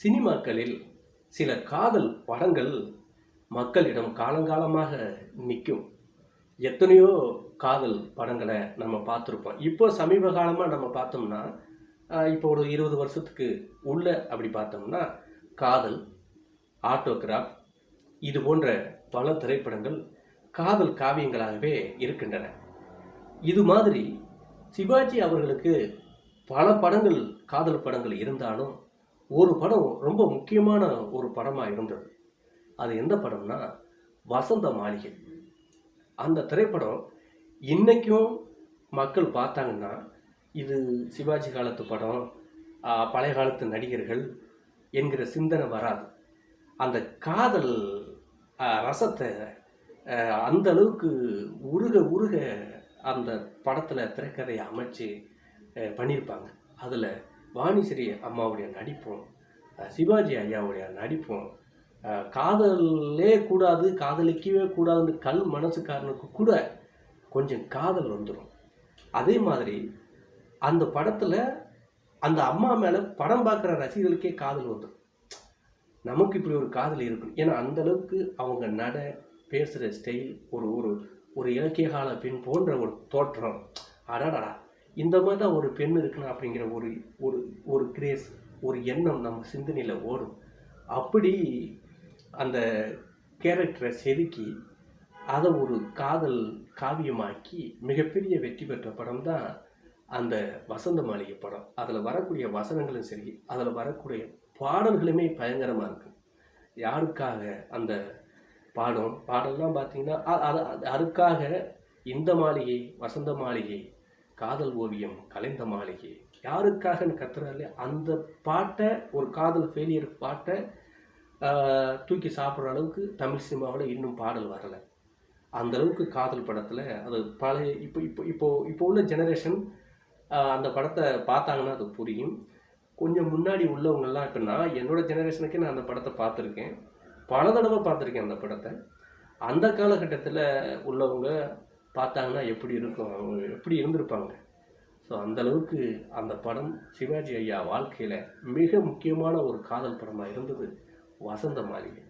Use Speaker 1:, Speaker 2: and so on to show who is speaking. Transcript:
Speaker 1: சினிமாக்களில் சில காதல் படங்கள் மக்களிடம் காலங்காலமாக நிற்கும். எத்தனையோ காதல் படங்களை நம்ம பார்த்துருப்போம். இப்போ சமீப காலமாக நம்ம பார்த்தோம்னா இப்போ ஒரு இருபது வருஷத்துக்கு உள்ள அப்படி பார்த்தோம்னா காதல் ஆட்டோகிராஃப் இது போன்ற பல திரைப்படங்கள் காதல் காவியங்களாகவே இருக்கின்றன. இது மாதிரி சிவாஜி அவர்களுக்கு பல படங்கள் காதல் படங்கள் இருந்தாலும் ஒரு படம் ரொம்ப முக்கியமான ஒரு படமாக இருந்தது. அது எந்த படம்னா வசந்த மாளிகை. அந்த திரைப்படம் இன்றைக்கும் மக்கள் பார்த்தாங்கன்னா இது சிவாஜி காலத்து படம் பழைய காலத்து நடிகர்கள் என்கிற சிந்தனை வராது. அந்த காதல் ரசத்தை அந்த அளவுக்கு உருக உருக அந்த படத்தில் திரைக்கதையை அமைச்சு பண்ணியிருப்பாங்க. அதில் வாணிஸ்ரீ அம்மாவுடைய நடிப்பும் சிவாஜி ஐயாவுடைய நடிப்பும். காதலே கூடாது காதலிக்கவே கூடாதுன்னு கல் மனசுக்காரனுக்கு கூட கொஞ்சம் காதல் வந்துடும் அதே மாதிரி அந்த படத்தில் அந்த அம்மா மேலே படம் பார்க்குற ரசிகர்களுக்கே காதல் வந்துடும் நமக்கு இப்படி ஒரு காதல் இருக்கும் ஏன்னா அந்த அளவுக்கு அவங்க நட பேசுகிற ஸ்டைல் ஒரு ஒரு ஒரு இலக்கிய கால பெண் போன்ற ஒரு தோற்றம். அடாடா இந்த மாதிரி தான் ஒரு பெண் இருக்கணும் அப்படிங்கிற ஒரு ஒரு ஒரு கிரேஸ் ஒரு எண்ணம் நம்ம சிந்தனையில் ஓடும். அப்படி அந்த கேரக்டரை செதுக்கி அதை ஒரு காதல் காவியமாக்கி மிகப்பெரிய வெற்றி பெற்ற படம் தான் அந்த வசந்த மாளிகை படம். அதில் வரக்கூடிய வசனங்களும் சரி அதில் வரக்கூடிய பாடல்களுமே பயங்கரமாக இருக்கு. யாருக்காக அந்த பாடம் பாடல்லாம் பார்த்தீங்கன்னா அது- அதுக்காக இந்த மாளிகை வசந்த மாளிகை காதல் ஓவியம் கலைந்த மாளிகை. யாருக்காகன்னு கத்துறாரு அந்த பாட்டை ஒரு காதல் ஃபெயிலியர் பாட்டை தூக்கி சாப்பிட்ற அளவுக்கு தமிழ் சினிமாவில் இன்னும் பாடல் வரலை. அந்த அளவுக்கு காதல் படத்தில் அது பழைய இப்போ இப்போ இப்போ இப்போ உள்ள ஜெனரேஷன் அந்த படத்தை பார்த்தாங்கன்னா அது புரியும். கொஞ்சம் முன்னாடி உள்ளவங்கெல்லாம் இப்போ நான் என்னோடய ஜெனரேஷனுக்கே நான் அந்த படத்தை பார்த்துருக்கேன். பல தடவை பார்த்துருக்கேன் அந்த படத்தை. அந்த காலகட்டத்தில் உள்ளவங்க பார்த்தாங்கன்னா எப்படி இருக்கும்? அவங்க எப்படி இருந்திருப்பாங்க? ஸோ அந்தளவுக்கு அந்த படம் சிவாஜி ஐயா வாழ்க்கையில் மிக முக்கியமான ஒரு காதல் படமாக இருந்தது வசந்த மாளிகை.